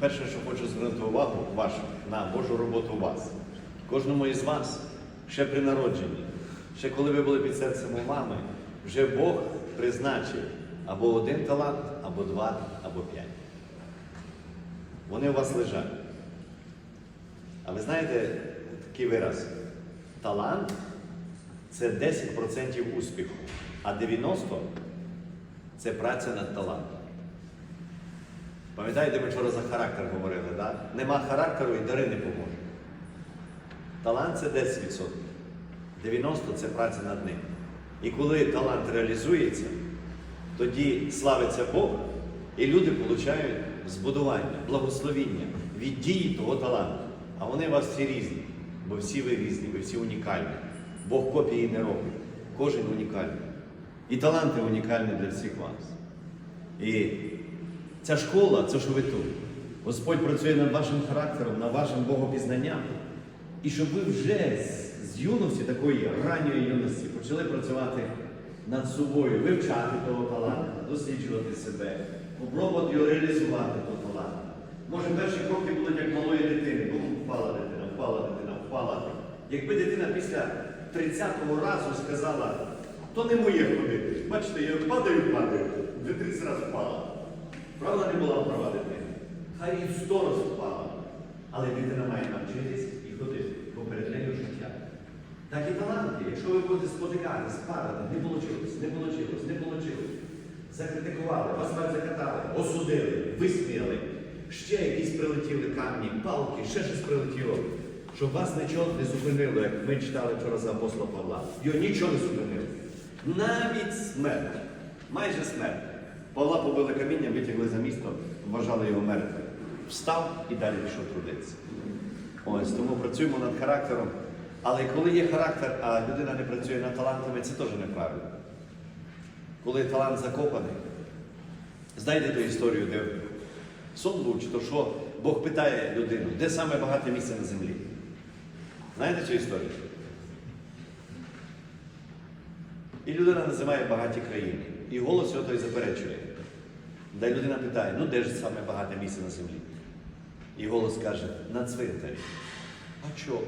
перше, що хочу звернути увагу вашу на Божу роботу у вас. Кожному із вас, ще при народженні, ще коли ви були під серцем у мами, вже Бог призначив або один талант, або два, або п'ять. Вони у вас лежать. А ви знаєте такий вираз? Талант це 10% успіху, а 90% це праця над талантом. Пам'ятаєте, ми вчора за характер говорили, да? Нема характеру і дари не поможуть. Талант це 10%. 90% це праця над ним. І коли талант реалізується, тоді славиться Бог, і люди отримують збудування, благословіння від дії того таланту. А вони у вас всі різні, бо всі ви різні, ви всі унікальні. Бог копії не робить. Кожен унікальний. І таланти унікальні для всіх вас. І ця школа, це що ви тут. Господь працює над вашим характером, над вашим богопізнанням. І щоб ви вже з, юності, такої ранньої юності, почали працювати над собою, вивчати того таланту, досліджувати себе, попробувати його реалізувати того таланту. Може, перші кроки будуть як малої дитини, бо впала дитина, впала дитина, впала. Якби дитина після 30-го разу сказала, то не моє ходити. Бачите, я падаю, падаю, вже 30 разів впала. Правда не була права дитини. Хай і сто раз впала. Але дитина має навчитись і ходити, бо перед нею життя. Так і таланти, якщо ви будете спотикатись, падати, не вийшло, не вийшло, не вийшло. Закритикували, вас вас закатали, осудили, висміяли. Ще якісь прилетіли камні, палки, ще щось прилетіло. Щоб вас нічого не зупинило, як ми читали вчора за апостола Павла. Його нічого не зупинило. Навіть смерть, майже смерть. Павла побили камінням, витягли за місто, вважали його мертвим. Встав і далі пішов трудитися. Ось тому працюємо над характером. Але коли є характер, а людина не працює над талантами, це теж неправильно. Коли талант закопаний, знайдете ту історію, де сон був, чи то що, Бог питає людину, де саме багате місце на землі. Знаєте цю історію? І людина називає багаті країни. І голос його той заперечує. Де людина питає, ну де ж саме багате місце на землі? І голос каже, на цвинтарі. А чого?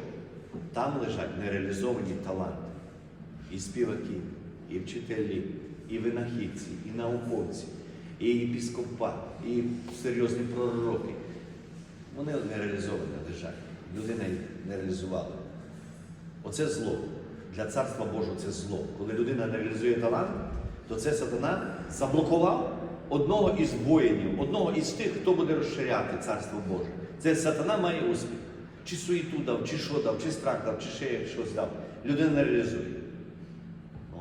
Там лежать нереалізовані таланти. І співаки, і вчителі, і винахідці, і науковці, і епіскопат, і серйозні пророки. Вони не реалізовані лежать. Людина їх не реалізувала. Оце зло. Для Царства Божого це зло. Коли людина не реалізує талант, то це сатана заблокував одного із воїнів, одного із тих, хто буде розширяти Царство Боже. Це сатана має успіх. Чи суєту дав, чи що дав, чи страх дав, чи ще щось дав. Людина не реалізує.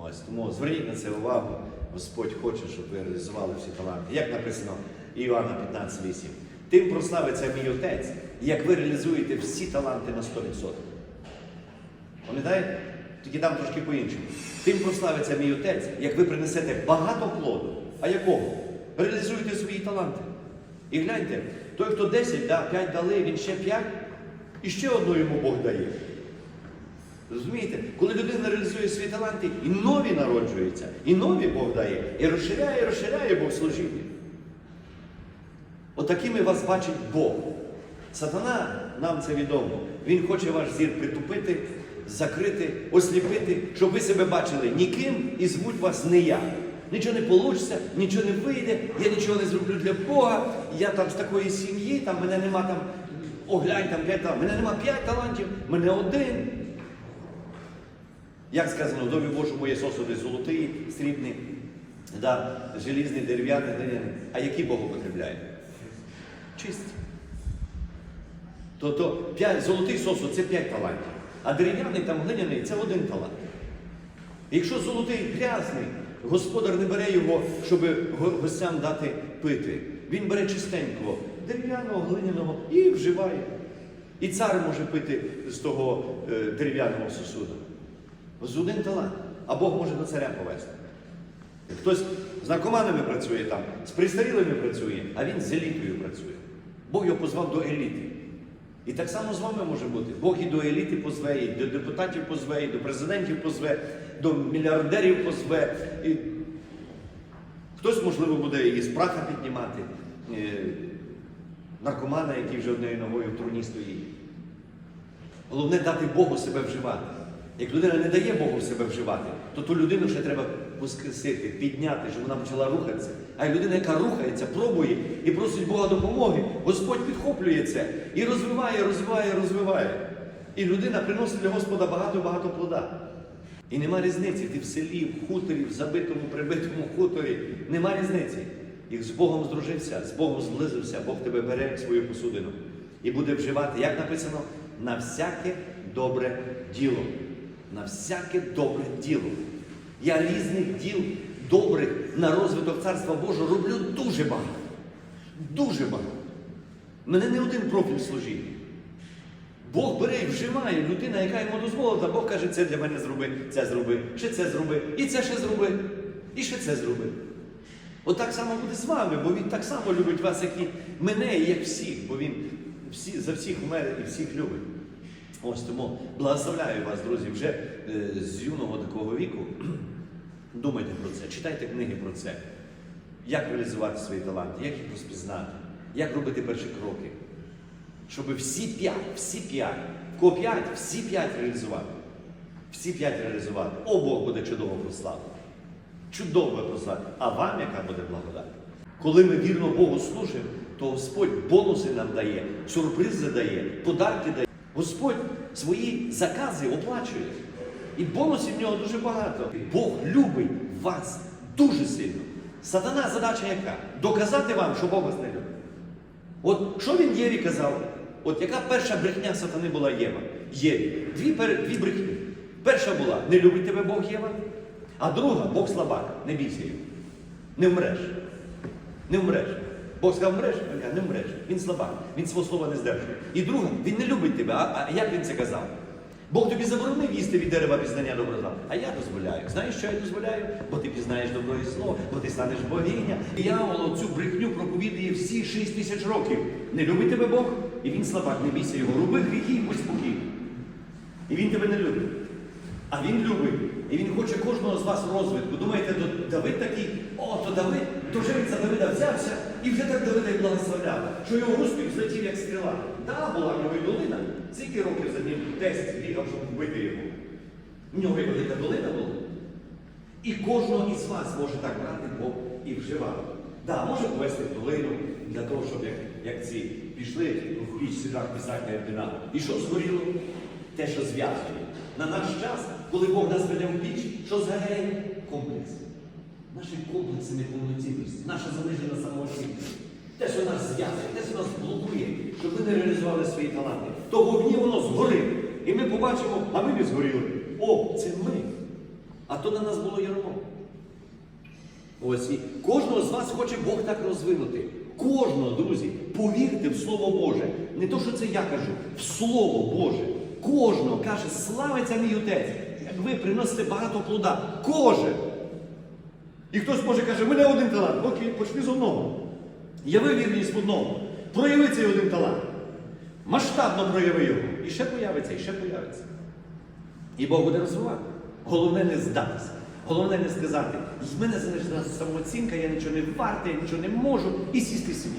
Ось тому зверніть на це увагу. Господь хоче, щоб ви реалізували всі таланти. Як написано Іоанна 15,8. Тим прославиться мій отець, як ви реалізуєте всі таланти на 100%. Пам'ятаєте? Тільки там трошки по-іншому. Тим прославиться мій отець, як ви принесете багато плоду. А якого? Реалізуйте свої таланти. І гляньте, той, хто 10, да, 5 дали, він ще 5, і ще одну йому Бог дає. Розумієте? Коли людина реалізує свої таланти, і нові народжуються, і нові Бог дає, і розширяє, і розширяє Бог служіння. Отакими вас бачить Бог. Сатана, нам це відомо, він хоче ваш зір притупити, закрити, осліпити, щоб ви себе бачили ніким і звуть вас не я. Нічого не вийде, нічого не вийде, я нічого не зроблю для Бога, я там з такої сім'ї, там мене нема там, оглянь там п'ять талантів, мене нема п'ять талантів, мене один. Як сказано, в домі Божому є сосуди золотий, срібний, да, желізний, дерев'яний, глиняний. А які Бог употребляє? Чисті. Тобто п'ять золотий сосуд це п'ять талантів, а дерев'яний там глиняний це один талант. Якщо золотий грязний, господар не бере його, щоб гостям дати пити. Він бере чистенького, дерев'яного, глиняного і вживає. І цар може пити з того е, дерев'яного сосуду. З один талант. А Бог може до царя повести. Хтось з наркоманами працює там, з пристарілими працює, а він з елітою працює. Бог його позвав до еліти. І так само з вами може бути. Бог і до еліти позве, і до депутатів позве, і до президентів позве, до мільярдерів позве. І... Хтось, можливо, буде і з праха піднімати. Е, наркомана, який вже однією ногою в труні стоїть. Головне дати Богу себе вживати. Як людина не дає Богу себе вживати, то ту людину ще треба воскресити, підняти, щоб вона почала рухатися. А людина, яка рухається, пробує і просить Бога допомоги, Господь підхоплює це і розвиває, розвиває, розвиває. І людина приносить для Господа багато-багато плода. І нема різниці, ти в селі, в хуторі, в забитому, прибитому хуторі. Нема різниці. І з Богом здружився, з Богом зблизився, Бог тебе бере свою посудину і буде вживати, як написано, на всяке добре діло. На всяке добре діло. Я різних діл добрих на розвиток Царства Божого роблю дуже багато. Дуже багато. Мене не один профіль служіння. Бог бере і вживає людина, яка йому дозволила, Бог каже, це для мене зроби, це зроби, ще це зроби, і це ще зроби, і ще це зроби. От так само буде з вами, бо він так само любить вас, як і мене, і як всіх, бо він всі, за всіх умер і всіх любить. Ось тому благословляю вас, друзі, вже е, з юного такого віку. Думайте про це, читайте книги про це. Як реалізувати свої таланти, як їх розпізнати, як робити перші кроки. Щоб всі п'ять, всі п'ять, кого п'ять, всі п'ять реалізувати. Всі п'ять реалізувати. О, Бог буде чудово прославити. Чудово прославити. А вам яка буде благодать? Коли ми вірно Богу служимо, то Господь бонуси нам дає, сюрпризи дає, подарки дає. Господь свої закази оплачує. І бонусів в нього дуже багато. Бог любить вас дуже сильно. Сатана задача яка? Доказати вам, що Бог вас не любить. От що він Єві казав? От яка перша брехня сатани була Єва? Єві. Дві, дві брехні. Перша була не любить тебе Бог Єва, а друга Бог слабак, не бійся його. Не вмреш. Не вмреш. Бог сказав, вмреш, не вмреш. Він слабак, він свого слова не здержує. І друга, він не любить тебе. А, а як він це казав? Бог тобі заборонив їсти від дерева пізнання добра зла. А я дозволяю. Знаєш, що я дозволяю? Бо ти пізнаєш добро і зло, бо ти станеш богиня. І Диявол цю брехню проповідує всі шість тисяч років. Не любить тебе Бог, і він слабак, не бійся його. Роби гріхи і будь спокійний. І він тебе не любить. А він любить. І він хоче кожного з вас розвитку. Думаєте, Давид такий, о, то Давид, то за Давида взявся і вже так Давида і благословляв, що його успіх злетів як стріла. Да, була в нього і долина. Скільки років за ним тесть бігав, щоб вбити його. В нього і велика долина була. І кожного із вас може так брати Бог і вживати. Да, може повести в долину для того, щоб як, як ці пішли в піч сідах писати на ординат. І що згоріло? Те, що зв'язує. На наш час, коли Бог нас веде в піч, що згоряє? Комплекс. Наші комплекси неповноцінності, наша занижена самооцінність. Те, що нас зв'язує, те, що нас блокує, щоб ми не реалізували свої таланти. То в огні воно згорить. І ми побачимо, а ми не згоріли. О, це ми. А то на нас було ярмо. Ось і кожного з вас хоче Бог так розвинути. Кожного, друзі, повірте в Слово Боже. Не то, що це я кажу, в Слово Боже. Кожного каже, славиться мій отець, як ви приносите багато плода. Кожен. І хтось може каже, мене один талант. Окей, почни з одного. Яви вірність в одному. Прояви цей один талант. Масштабно прояви його. І ще появиться, і ще появиться. І Бог буде розвивати. Головне не здатися. Головне не сказати, з мене залежна самооцінка, я нічого не вартий, я нічого не можу, і сісти собі.